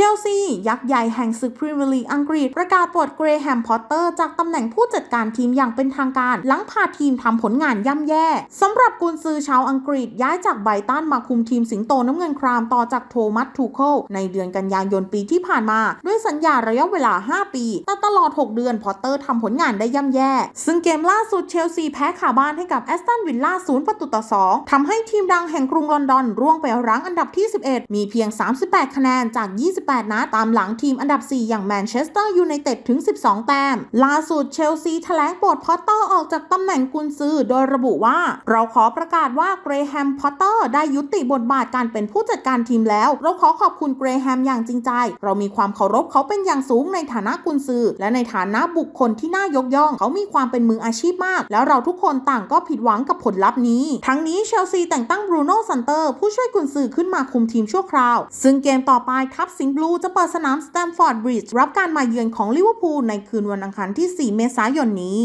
ชลซี ยักษ์ใหญ่แห่งศึกพรีเมียร์ลีกอังกฤษ ประกาศปลดเกรแฮมพอตเตอร์ จากตำแหน่งผู้จัดการทีมอย่างเป็นทางการ หลังพาทีมทำผลงานย่ำแย่สำหรับกุนซือชาวอังกฤษย้ายจากไบตันมาคุมทีมสิงโตน้ำเงินครามต่อจากโทมัสทูเคิลในเดือนกันยายนปีที่ผ่านมา ด้วยสัญญาระยะเวลา 5 ปีแต่ตลอด 6 เดือนพอตเตอร์ทำผลงานได้ย่ำแย่ ซึ่งเกมล่าสุดเชลซีแพ้ขาบ้านให้กับแอสตันวิลล่า0ประตูต่อ2ทำให้ทีมดังแห่งกรุงลอนดอนร่วงไปรั้งอันดับที่ 11 มีเพียง 38 คะแนนจาก28นัดตามหลังทีมอันดับ 4 อย่างแมนเชสเตอร์ยูไนเต็ดถึง 12 แต้ม ล่าสุดเชลซีแถลงปลดพอตเตอร์ออกจากตำแหน่งกุนซือ โดยระบุว่า เราขอประกาศว่าเกรแฮมพอตเตอร์ได้ยุติบทบาทการเป็นผู้จัดการทีมแล้ว เราขอขอบคุณเกรแฮมอย่างจริงใจ เรามีความเคารพเขาเป็นอย่างสูงในฐานะกุนซือ และในฐานะบุคคลที่น่ายกย่อง เขามีความเป็นมืออาชีพมาก แล้วเราทุกคนต่างก็ผิดหวังกับผลลัพธ์นี้ ทั้งนี้เชลซีแต่งตั้งบรูโน่ซันเตอร์ผู้ช่วยกุนซือขึ้นมาคุมทีมชั่วคราว ซึ่งเกมต่อไปทัพสิงห์บลูจะเปิดสนามสแตมฟอร์ดบริดจ์รับการมาเยือนของลิเวอร์พูลในคืนวันอังคารที่ 4 เมษายนนี้